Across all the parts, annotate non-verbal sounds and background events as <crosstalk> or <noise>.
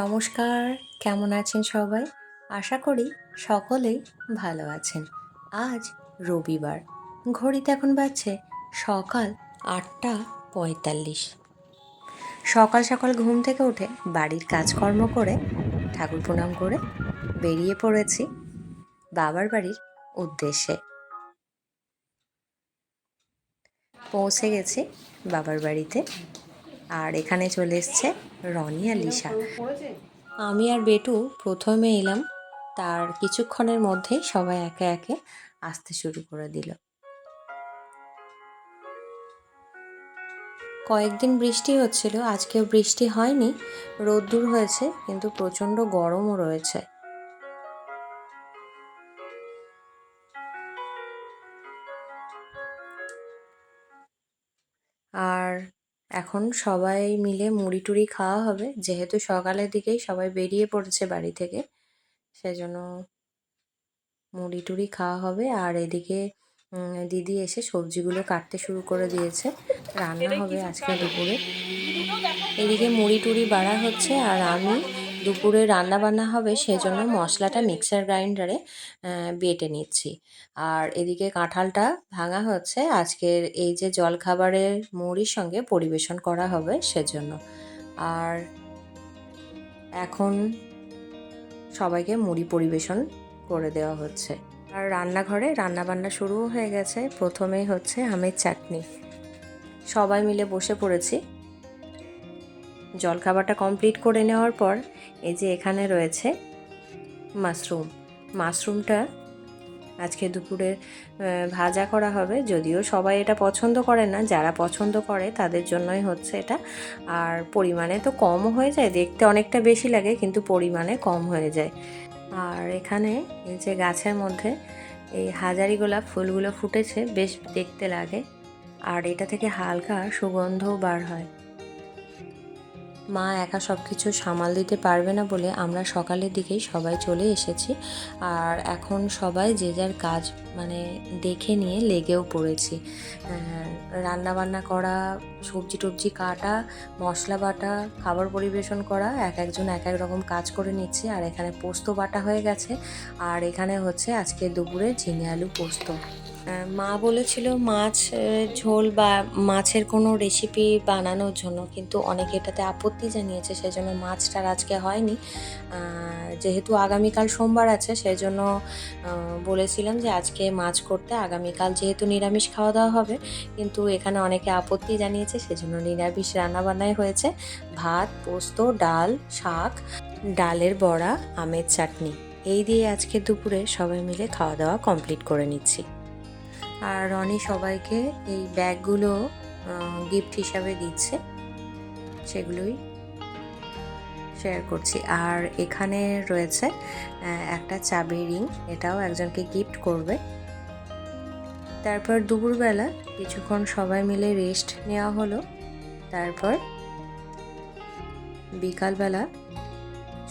নমস্কার, কেমন আছেন সবাই? আশা করি সকলেই ভালো আছেন। আজ রবিবার, ঘড়িতে এখন বাজছে সকাল আটটা পঁয়তাল্লিশ। সকাল সকাল ঘুম থেকে উঠে বাড়ির কাজকর্ম করে ঠাকুর প্রণাম করে বেরিয়ে পড়েছি বাবার বাড়ির উদ্দেশ্যে। পৌঁছে গেছি বাবার বাড়িতে। আর এখানে চলে এসছে রনি আর লিসা। আমি আর বেটু প্রথমে এলাম, তার কিছুক্ষণের মধ্যেই সবাই একে একে আসতে শুরু করে দিল। কয়েকদিন বৃষ্টি হচ্ছিল, আজকেও বৃষ্টি হয়নি রোদ্দুর হয়েছে, কিন্তু প্রচণ্ড গরমও রয়েছে। এখন সবাই মিলে মুড়ি টুড়ি খাওয়া হবে। যেহেতু সকালের দিকেই সবাই বেরিয়ে পড়েছে বাড়ি থেকে সেজন্য মুড়ি টুড়ি খাওয়া হবে। আর এদিকে দিদি এসে সবজিগুলো কাটতে শুরু করে দিয়েছে। রান্না হবে আজকে দুপুরে। এদিকে মুড়ি টুড়ি বাড়া হচ্ছে আর আমি দুপুরে রান্না বান্না হবে সেজন্য মশলাটা মিক্সার গ্রাইন্ডারে বেটে নিচ্ছি। আর এদিকে কাঁঠালটা ভাঙা হচ্ছে। আজকের এই যে জলখাবারের মুড়ির সঙ্গে পরিবেশন করা হবে সেজন্য। আর এখন সবাইকে মুড়ি পরিবেশন করে দেওয়া হচ্ছে। আর রান্নাঘরে রান্নাবান্না শুরুও হয়ে গেছে। প্রথমেই হচ্ছে আমের চাটনি। সবাই মিলে বসে পড়েছি। জলখাবারটা কমপ্লিট করে নেওয়ার পর এই যে এখানে রয়েছে মাশরুম। মাশরুমটা আজকে দুপুরে ভাজা করা হবে, যদিও সবাই এটা পছন্দ করে না, যারা পছন্দ করে তাদের জন্যই হচ্ছে এটা। আর পরিমাণে তো কম হয়ে যায়, দেখতে অনেকটা বেশি লাগে, কিন্তু পরিমাণে কম হয়ে যায়। আর এখানে এই যে গাছের মধ্যে এই হাজারি গোলাপ ফুলগুলো ফুটেছে, বেশ দেখতে লাগে। আর এটা থেকে হালকা সুগন্ধও বার হয়। মা একা সব কিছু সামাল দিতে পারবে না বলে আমরা সকালের দিকেই সবাই চলে এসেছি। আর এখন সবাই যে যার কাজ মানে দেখে নিয়ে লেগেও পড়েছি। রান্না বান্না করা, সবজি টবজি কাটা, মশলা বাটা, খাবার পরিবেশন করা, এক একজন এক এক রকম কাজ করে নিচ্ছে। আর এখানে পোস্ত বাটা হয়ে গেছে। আর এখানে হচ্ছে আজকে দুপুরে ঝিঙে আলু পোস্ত। মা বলেছিল মাছ ঝোল বা মাছের কোনো রেসিপি বানানোর জন্য। কিন্তু অনেকে এটাতে আপত্তি জানিয়েছে সেই জন্য মাছটার আজকে হয়নি। যেহেতু আগামীকাল সোমবার আছে সেই জন্য বলেছিলাম যে আজকে মাছ করতে আগামীকাল যেহেতু নিরামিষ খাওয়া দাওয়া হবে, কিন্তু এখানে অনেকে আপত্তি জানিয়েছে, সেজন্য নিরামিষ রান্নাবান্নাই হয়েছে। ভাত, পোস্ত, ডাল, শাক, ডালের বড়া, আমের চাটনি। এই দিয়ে আজকে দুপুরে সবাই মিলে খাওয়া দাওয়া কমপ্লিট করে নিচ্ছি। আর রনি সবাইকে এই ব্যাগগুলো গিফট হিসাবে দিচ্ছে। সেগুলোই শেয়ার করছি। আর এখানে রয়েছে একটা চাবি রিং এটাও একজনকে গিফট করবে। তারপর দুপুরবেলা কিছুক্ষণ সবাই মিলে রেস্ট নেওয়া হলো। তারপর বিকালবেলা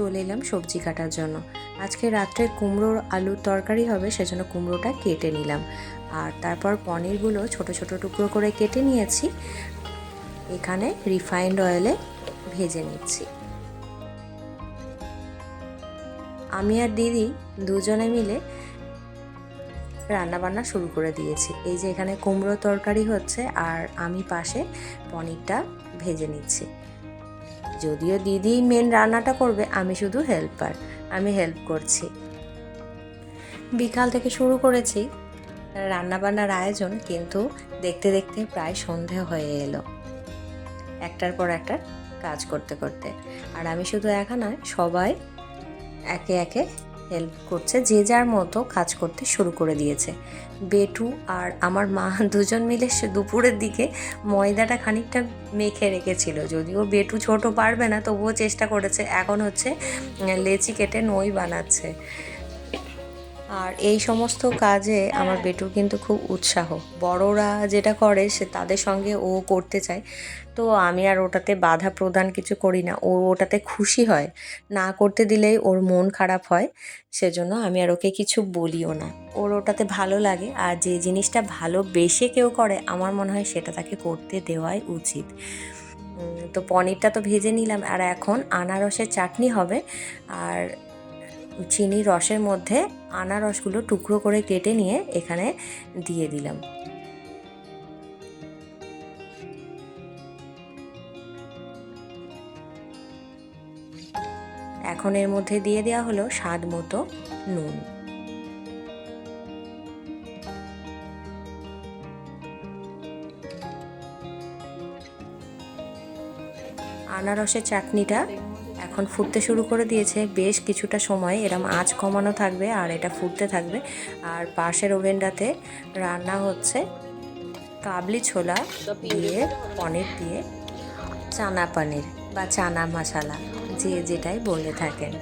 চলে এলাম সবজি কাটার জন্য। আজকে রাত্রে কুমড়োর আলুর তরকারি হবে, সেজন্য কুমড়োটা কেটে নিলাম। আর তারপর পনিরগুলো ছোট ছোট টুকরো করে কেটে নিয়েছি। এখানে রিফাইন্ড অয়েলে ভেজে নিচ্ছি। আমি আর দিদি দুজনে মিলে রান্নাবান্না শুরু করে দিয়েছি। এই যে এখানে কুমড়ো তরকারি হচ্ছে, আর আমি পাশে পনিরটা ভেজে নিচ্ছি। যদিও দিদি মেন রান্নাটা করবে, আমি শুধু হেল্পার আমি হেল্প করছি। বিকাল থেকে শুরু করেছি রান্নাবান্নার আয়োজন, কিন্তু দেখতে দেখতে প্রায় সন্ধে হয়ে এলো। একটার পর একটা কাজ করতে করতে। আর আমি শুধু একা নয়, সবাই একে একে হেল্প করছে, যে যার মতো কাজ করতে শুরু করে দিয়েছে। বেটু আর আমার মা <laughs> দুজন মিলে সে দুপুরের দিকে ময়দাটা খানিকটা মেখে রেখেছিল। যদিও বেটু ছোট পারবে না, তবুও চেষ্টা করেছে। এখন হচ্ছে, লেচি কেটে নই বানাচ্ছে। আর এই সমস্ত কাজে আমার বেটুর কিন্তু খুব উৎসাহ। বড়রা যেটা করে, সে তাদের সঙ্গে ও করতে চায়। তো আমি আর ওটাতে বাধা প্রদান কিছু করি না। ও ওটাতে খুশি হয়। না করতে দিলেই ওর মন খারাপ হয়। সেজন্য আমি আর ওকে কিছু বলিও না। ওর ওটাতে ভালো লাগে। আর যে জিনিসটা ভালোবেসে কেউ করে, আমার মনে হয় সেটা তাকে করতে দেওয়াই উচিত। তো পনিরটা তো ভেজে নিলাম। আর এখন আনারসের চাটনি হবে। আর চিনি রসের মধ্যে আনারসগুলো টুকরো করে কেটে নিয়ে এখানে দিয়ে দিলাম। এখন এর মধ্যে দিয়ে দেওয়া হলো স্বাদ মতো নুন। আনারসের চাটনিটা এখন ফুটতে শুরু করে দিয়েছে। বেশ কিছুটা সময়, এরম আঁচ কমানো থাকবে আর এটা ফুটতে থাকবে। আর পাশের ওভেনটাতে রান্না হচ্ছে কাবলি ছোলা দিয়ে, পনির দিয়ে, চানা পনির বা চানা মশালা, যে যেটাই বলে থাকেন।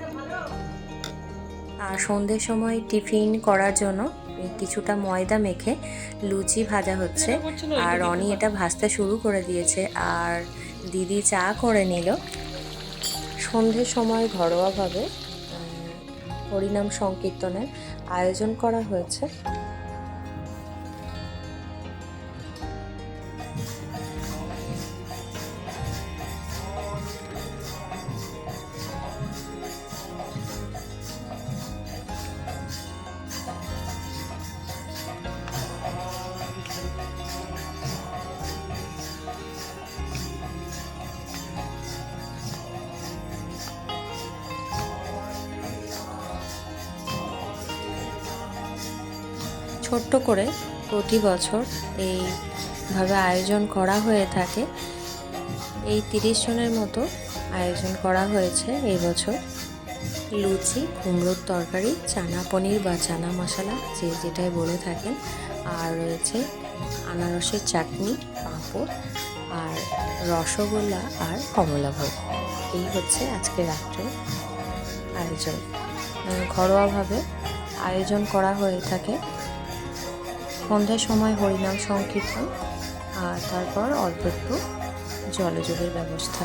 আর সন্ধ্যের সময় টিফিন করার জন্য কিছুটা ময়দা মেখে লুচি ভাজা হচ্ছে। আর রনি এটা ভাজতে শুরু করে দিয়েছে। আর দিদি চা করে নিল। সন্ধ্যের সময় ঘরোয়াভাবে হরিনাম সংকীর্তনের আয়োজন করা হয়েছে। ছোট্ট করে প্রতি বছর এইভাবে আয়োজন করা হয়ে থাকে। এই তিরিশ জনের মতো আয়োজন করা হয়েছে এই বছর। লুচি, কুমড়োর তরকারি, চানা পনির বা চানা মশলা, যে যেটাই বলে থাকেন। আর রয়েছে আনারসের চাটনি, পাঁপড়, আর রসগোল্লা আর কমলাভোগ এই হচ্ছে আজকে রাত্রে আয়োজন। ঘরোয়াভাবে আয়োজন করা হয়ে থাকে। সন্ধ্যার সময় হরিনাম সংকীর্তন আর তারপর অল্প একটু জলযোগের ব্যবস্থা।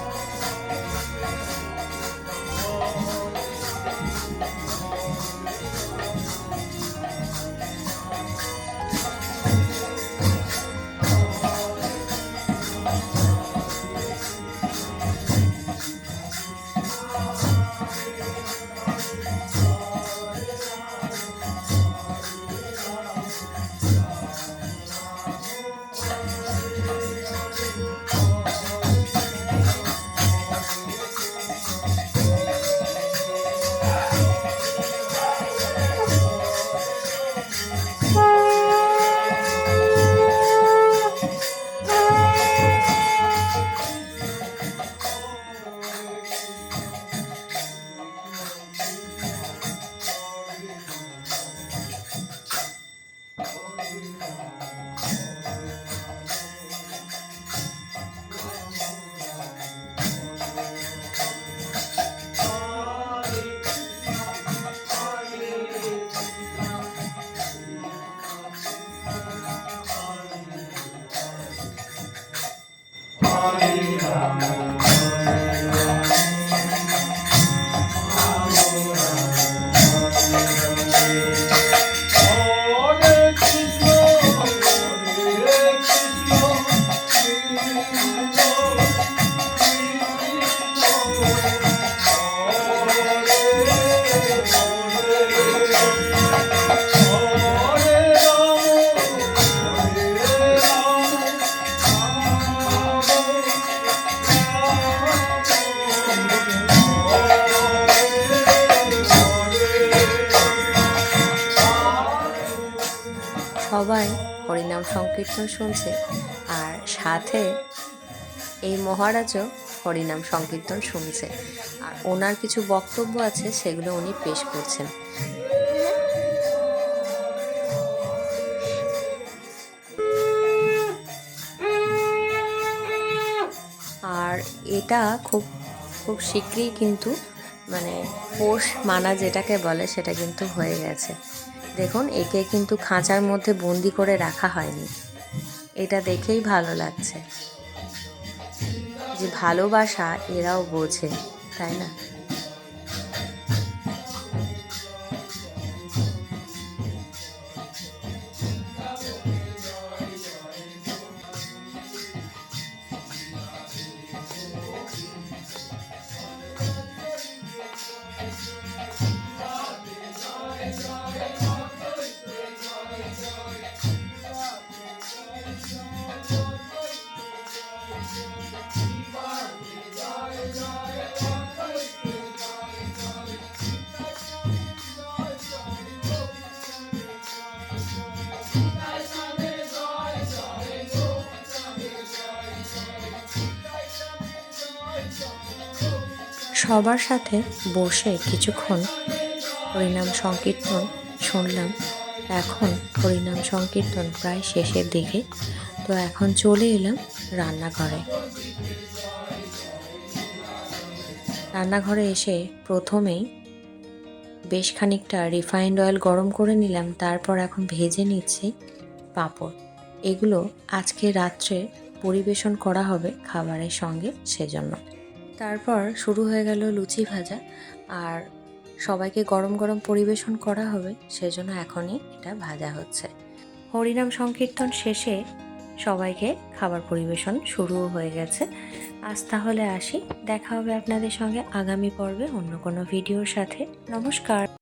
সংকীর্তন শুনছে আর সাথে এই মহারাজও হরিনাম সংকীর্তন শুনছে। আর ওনার কিছু বক্তব্য আছে, সেগুলো উনি পেশ করছেন। আর এটা খুব খুব শীঘ্রই কিন্তু মানে পোষ মানা যেটাকে বলে, সেটা কিন্তু হয়ে গেছে। দেখুন, একে কিন্তু খাঁচার মধ্যে বন্দি করে রাখা হয়নি। এটা দেখেই ভালো লাগছে। যে ভালোবাসা এরাও বোঝে, তাই না? সবার সাথে বসে কিছুক্ষণ হরিনাম সংকীর্তন শুনলাম। এখন হরিনাম সংকীর্তন প্রায় শেষের দিকে। তো এখন চলে এলাম রান্নাঘরে। রান্নাঘরে এসে প্রথমেই বেশ খানিকটা রিফাইন্ড অয়েল গরম করে নিলাম, তারপর এখন ভেজে নিচ্ছি পাঁপড়। এগুলো আজকে রাত্রে পরিবেশন করা হবে খাবারের সঙ্গে সেজন্য। তারপর শুরু হয়ে গেল লুচি ভাজা। আর সবাইকে গরম গরম পরিবেশন করা হবে, সেজন্য এখনই এটা ভাজা হচ্ছে। হরিনাম সংকীর্তন শেষে সবাইকে খাবার পরিবেশন শুরুও হয়ে গেছে। আজ তাহলে আসি, দেখা হবে আপনাদের সঙ্গে আগামী পর্বে অন্য কোনো ভিডিওর সাথে। নমস্কার।